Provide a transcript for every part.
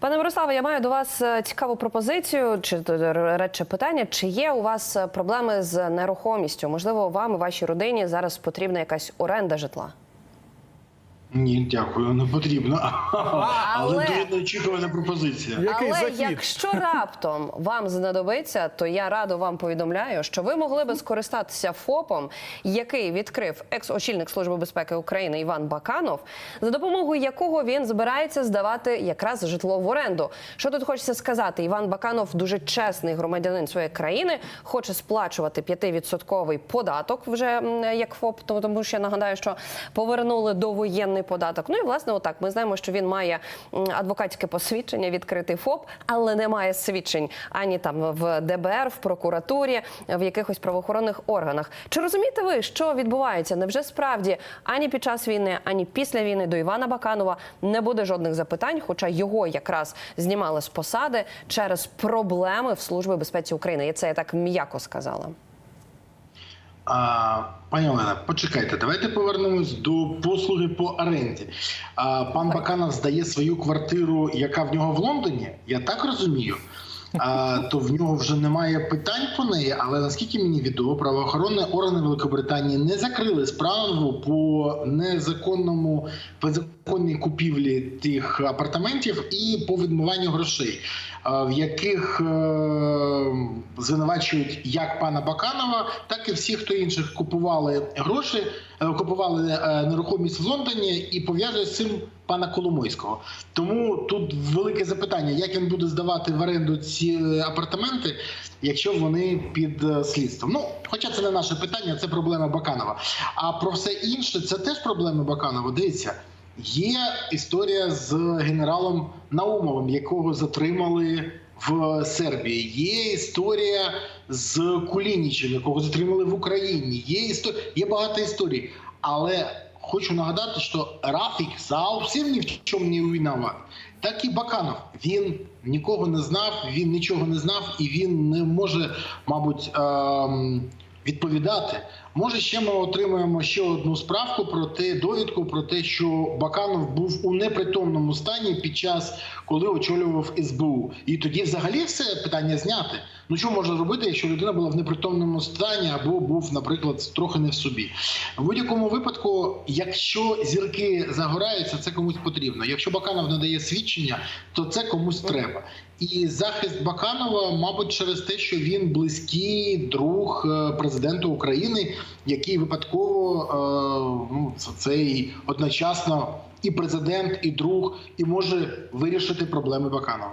Пане Мирославе, я маю до вас е, цікаву пропозицію чи речі питання. Чи є у вас е, проблеми з нерухомістю? Можливо, вам і вашій родині зараз потрібна якась оренда житла? Ні, дякую, не потрібно. Але Але- дуже неочікувана пропозиція. Який Але захід? якщо раптом вам знадобиться, то я радо вам повідомляю, що ви могли би скористатися ФОПом, який відкрив екс-очільник Служби безпеки України Іван Баканов, за допомогою якого він збирається здавати якраз житло в оренду. Що тут хочеться сказати? Іван Баканов дуже чесний громадянин своєї країни, хоче сплачувати 5% податок вже як ФОП, тому тому що я нагадаю, що повернули довоєнний податок. Ну і власне, отак ми знаємо, що він має адвокатське посвідчення, відкритий ФОП, але не має свідчень ані там в ДБР, в прокуратурі, в якихось правоохоронних органах. Чи розумієте ви, що відбувається? Невже справді ані під час війни, ані після війни до Івана Баканова не буде жодних запитань, хоча його якраз знімали з посади через проблеми в службі безпеці України. І це я так м'яко сказала. А, пані Олена, почекайте, давайте повернемось до послуги по оренді. А, пан Баканов здає свою квартиру, яка в нього в Лондоні. Я так розумію. А, то в нього вже немає питань по неї, але наскільки мені відомо, правоохоронні органи Великобританії не закрили справу по незаконному по незаконній купівлі тих апартаментів і по відмиванню грошей, в яких е, звинувачують як пана Баканова, так і всіх, хто інших купували гроші, е, купували е, нерухомість в Лондоні і пов'язує з цим пана Коломойського. Тому тут велике запитання, як він буде здавати в оренду ці е, апартаменти, якщо вони під е, слідством. Ну, хоча це не наше питання, це проблема Баканова. А про все інше це теж проблема Баканова. Дивіться. Є історія з генералом Наумовим, якого затримали в Сербії. Є історія з Кулінічем, якого затримали в Україні. Є історія, є багато історій. Але хочу нагадати, що Рафік зовсім ні в чому не виноват. Так і Баканов. Він нікого не знав, він нічого не знав, і він не може, мабуть. Ем, Відповідати, може, ще ми отримаємо ще одну справку про те, довідку про те, що Баканов був у непритомному стані під час, коли очолював СБУ, і тоді взагалі все питання зняти. Ну що можна робити, якщо людина була в непритомному стані або був, наприклад, трохи не в собі? В будь-якому випадку, якщо зірки загораються, це комусь потрібно. Якщо Баканов надає свідчення, то це комусь треба. І захист Баканова, мабуть, через те, що він близький друг е, президента України, який випадково е, ну це- одночасно і президент, і друг, і може вирішити проблеми Баканова.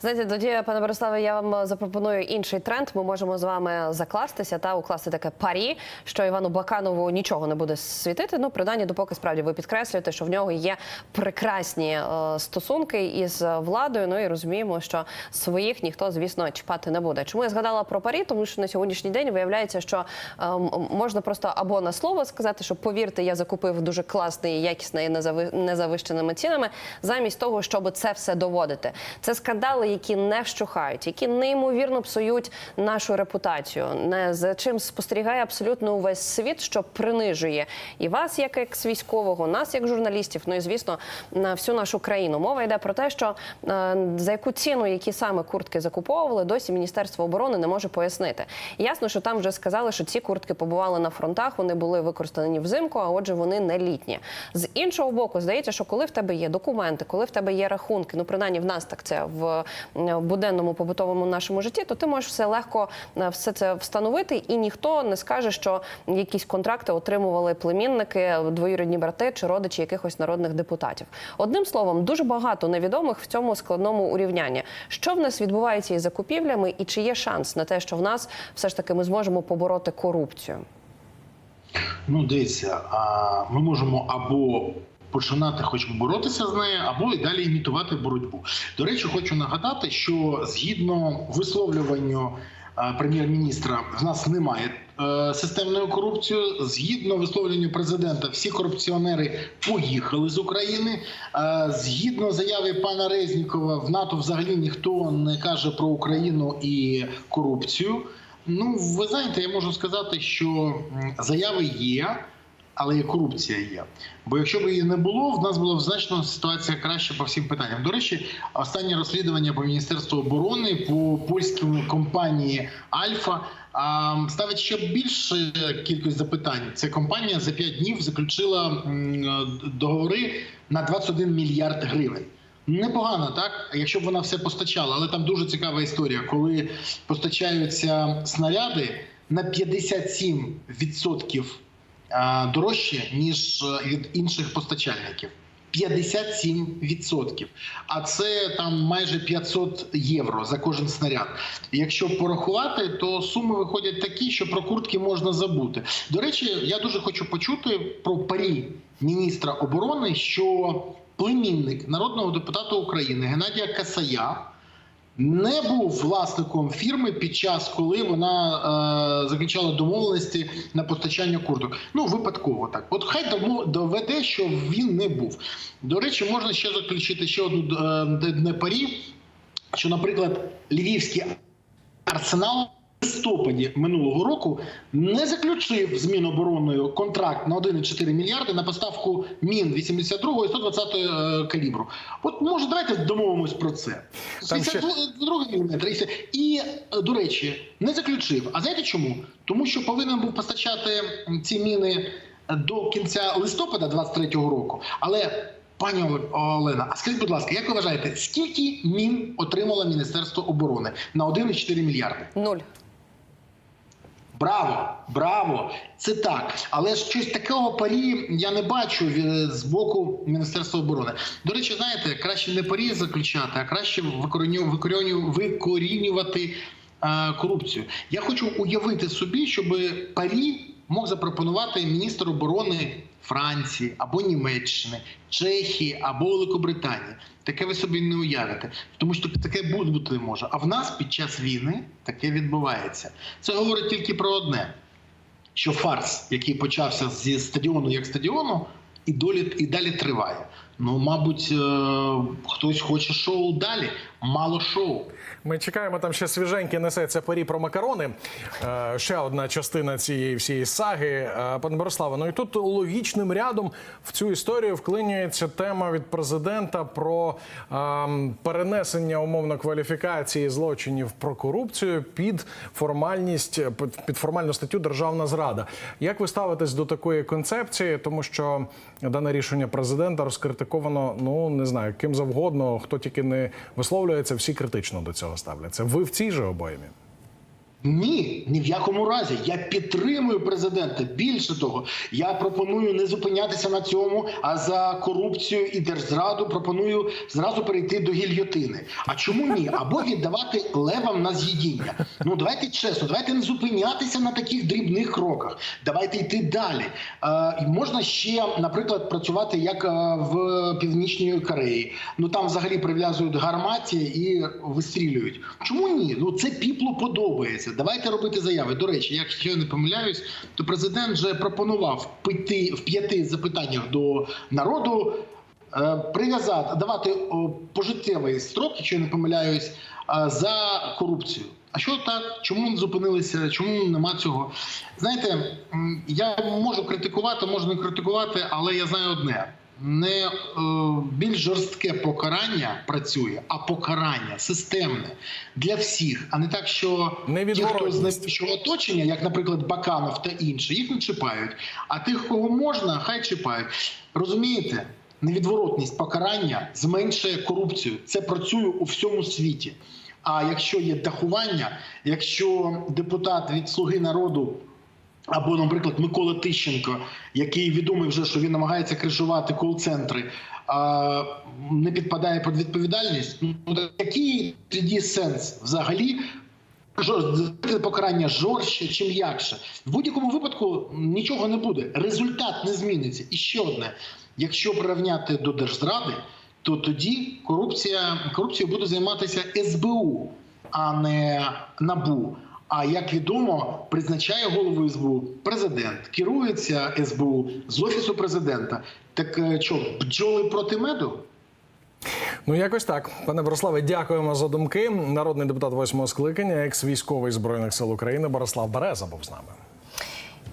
Знаєте, тоді, пане Бориславе, я вам запропоную інший тренд. Ми можемо з вами закластися та укласти таке парі, що Івану Баканову нічого не буде світити. Ну, принаймні, допоки справді ви підкреслюєте, що в нього є прекрасні е, стосунки із владою. Ну і розуміємо, що своїх ніхто, звісно, чіпати не буде. Чому я згадала про парі? Тому що на сьогоднішній день виявляється, що е, можна просто або на слово сказати, що повірте, я закупив дуже класний, якісний незави- незавищеними цінами, замість того, щоб це все доводити. Це скандали, які не вщухають, які неймовірно псують нашу репутацію, не за чим спостерігає абсолютно увесь світ, що принижує і вас, як екс-військового, нас як журналістів, ну і звісно на всю нашу країну. Мова йде про те, що е, за яку ціну, які саме куртки закуповували, досі Міністерство оборони не може пояснити. Ясно, що там вже сказали, що ці куртки побували на фронтах, вони були використані взимку, а отже, вони не літні. З іншого боку, здається, що коли в тебе є документи, коли в тебе є рахунки, ну принаймні в нас так це в буденному побутовому нашому житті, то ти можеш все легко е, все це встановити, і ніхто не скаже, що якісь контракти отримували племінники, двоюрідні брати чи родичі якихось народних депутатів. Одним словом, дуже багато невідомих в цьому складному урівнянні. Що в нас відбувається із закупівлями, і чи є шанс на те, що в нас все ж таки ми зможемо побороти корупцію? Ну, дивіться, ми можемо або починати хоч боротися з нею, або і далі імітувати боротьбу. До речі, хочу нагадати, що згідно висловлюванню е, прем'єр-міністра, в нас немає е, системної корупції. Згідно висловлюванню президента, всі корупціонери поїхали з України. Е, Згідно заяви пана Резнікова, в НАТО взагалі ніхто не каже про Україну і корупцію. Ну, ви знаєте, я можу сказати, що заяви є. Але і корупція є. Бо якщо б її не було, в нас була б значно ситуація краще по всім питанням. До речі, останнє розслідування по міністерству оборони по польській компанії Альфа ставить ще більше кількість запитань. Ця компанія за 5 днів заключила договори на 21 мільярд гривень. Непогано, так? Якщо б вона все постачала, але там дуже цікава історія, коли постачаються снаряди на 57% а, дорожче, ніж е, від інших постачальників. 57%. А це там майже 500 євро за кожен снаряд. Якщо порахувати, то суми виходять такі, що про куртки можна забути. До речі, я дуже хочу почути про парі міністра оборони, що племінник народного депутата України Геннадія Касая не був власником фірми під час, коли вона е, заключала домовленості на постачання курток. Ну випадково так. От хай доведе, що він не був. До речі, можна ще заключити ще одну е, парі, що, наприклад, львівський арсенал. Листопаді минулого року не заключив з Мінобороною контракт на 1,4 мільярди на поставку мін 82 і 120 е, калібру. От може давайте домовимось про це. Там ще- 82 міліметр. і е, до речі, не заключив. А знаєте чому? Тому що повинен був постачати ці міни до кінця листопада 23-го року. Але пані Олена, а скажіть, будь ласка, як ви вважаєте, скільки мін отримало Міністерство оборони на 1,4 мільярди? Нуль. Браво, браво! Це так. Але ж щось такого парі я не бачу е, з боку Міністерства оборони. До речі, знаєте, краще не парі заключати, а краще викоріню, викоріню, викорінювати е, корупцію. Я хочу уявити собі, щоб парі мог запропонувати міністр оборони Франції або Німеччини, Чехії або Великобританії. Таке ви собі не уявите, тому що таке бути не може. А в нас під час війни таке відбувається. Це говорить тільки про одне: що фарс, який почався зі стадіону як стадіону, і долі і далі триває. Ну, мабуть, е, хтось хоче шоу далі. Мало шоу. Ми чекаємо, там ще свіженькі несеться парі про макарони. Е, ще одна частина цієї всієї саги. Е, пане Бориславе, ну і тут логічним рядом в цю історію вклинюється тема від президента про ем, перенесення умовно кваліфікації злочинів про корупцію під формальність під, формальну статтю державна зрада. Як ви ставитесь до такої концепції? Тому що дане рішення президента розкритиковано, ну не знаю, ким завгодно, хто тільки не висловлюється, всі критично до цього ставляться. Ви в цій же обоймі? Ні, ні в якому разі. Я підтримую президента. Більше того, я пропоную не зупинятися на цьому, а за корупцію і держзраду пропоную зразу перейти до гільйотини. А чому ні? Або віддавати левам на з'їдіння. Ну давайте чесно, давайте не зупинятися на таких дрібних кроках. Давайте йти далі. Е, можна ще, наприклад, працювати як е, в Північній Кореї. Ну там взагалі прив'язують гарматі і вистрілюють. Чому ні? Ну це піплу подобається. Давайте робити заяви. До речі, якщо я не помиляюсь, то президент вже пропонував піти в п'яти запитаннях до народу. е, Прив'язати, давати пожиттєвий строк, якщо я не помиляюсь, за корупцію. А що так? Чому зупинилися? Чому нема цього? Знаєте, я можу критикувати, можу не критикувати, але я знаю одне: не е, більш жорстке покарання працює, а покарання системне для всіх, а не так, що ті, хто з найближчого оточення, як, наприклад, Баканов та інші, їх не чіпають. А тих, кого можна, хай чіпають. Розумієте? Невідворотність покарання зменшує корупцію. Це працює у всьому світі. А якщо є дахування, якщо депутат від Слуги народу або, наприклад, Микола Тищенко, який відомий вже, що він намагається кришувати кол-центри, а, не підпадає під відповідальність, ну який тоді сенс взагалі? Покарання жорстче чи м'якше. В будь-якому випадку нічого не буде. Результат не зміниться. І ще одне: якщо прирівняти до держзради, то тоді корупція корупцією буде займатися СБУ, а не НАБУ. А як відомо, призначає голову СБУ президент, керується СБУ з офісу президента. Так е, що, бджоли проти меду? Ну, якось так. Пане Бориславе, дякуємо за думки. Народний депутат восьмого скликання, екс-військовий збройних сил України Борислав Береза був з нами.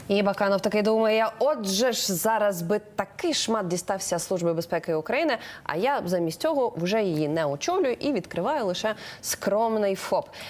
І Баканов таки думає: отже ж, зараз би такий шмат дістався Служби безпеки України, а я замість цього вже її не очолюю і відкриваю лише скромний ФОП.